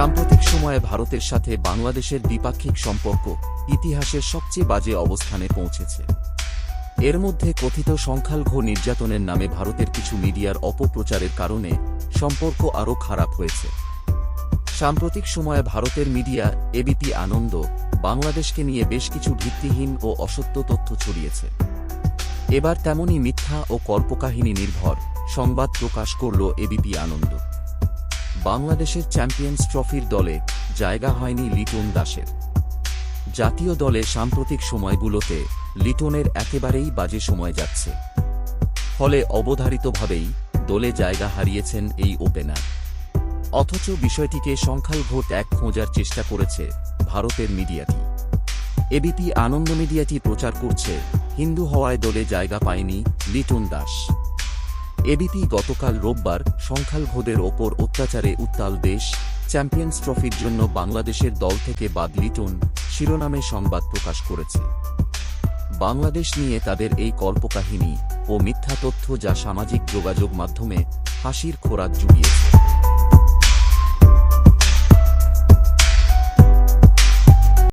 সাম্প্রতিক সময়ে ভারতের সাথে বাংলাদেশের দ্বিপাক্ষিক সম্পর্ক ইতিহাসের সবচেয়ে বাজে অবস্থানে পৌঁছেছে। এর মধ্যে কথিত সংখ্যালঘু নির্যাতনের নামে ভারতের কিছু মিডিয়ার অপপ্রচারের কারণে সম্পর্ক আরও খারাপ হয়েছে। সাম্প্রতিক সময়ে ভারতের মিডিয়া এবিপি আনন্দ বাংলাদেশকে নিয়ে বেশ কিছু ভিত্তিহীন ও অসত্য তথ্য ছড়িয়েছে। এবার তেমনই মিথ্যা ও কল্পকাহিনী নির্ভর সংবাদ প্রকাশ করল এবিপি আনন্দ। বাংলাদেশের চ্যাম্পিয়ন্স ট্রফির দলে জায়গা হয়নি লিটন দাসের। জাতীয় দলে সাম্প্রতিক সময়গুলোতে লিটনের একেবারেই বাজে সময় যাচ্ছে। ফলে অবধারিতভাবেই দলে জায়গা হারিয়েছেন এই ওপেনার। অথচ বিষয়টিকে সংখ্যালঘু এক খোঁজার চেষ্টা করেছে ভারতের মিডিয়াটি। এবিপি আনন্দ মিডিয়াটি প্রচার করছে, হিন্দু হওয়ায় দলে জায়গা পায়নি লিটন দাস। এবিপি গতকাল রোববার সংখ্যালঘুদের ওপর অত্যাচারে উত্তাল দেশ। চ্যাম্পিয়ন্স ট্রফির জন্য বাংলাদেশের দল থেকে বাদ লিটন, শিরোনামে সংবাদ প্রকাশ করেছে। বাংলাদেশ নিয়ে তাদের এই কল্পকাহিনী ও মিথ্যা তথ্য যা সামাজিক যোগাযোগ মাধ্যমে হাসির খোরাক জুগিয়েছে।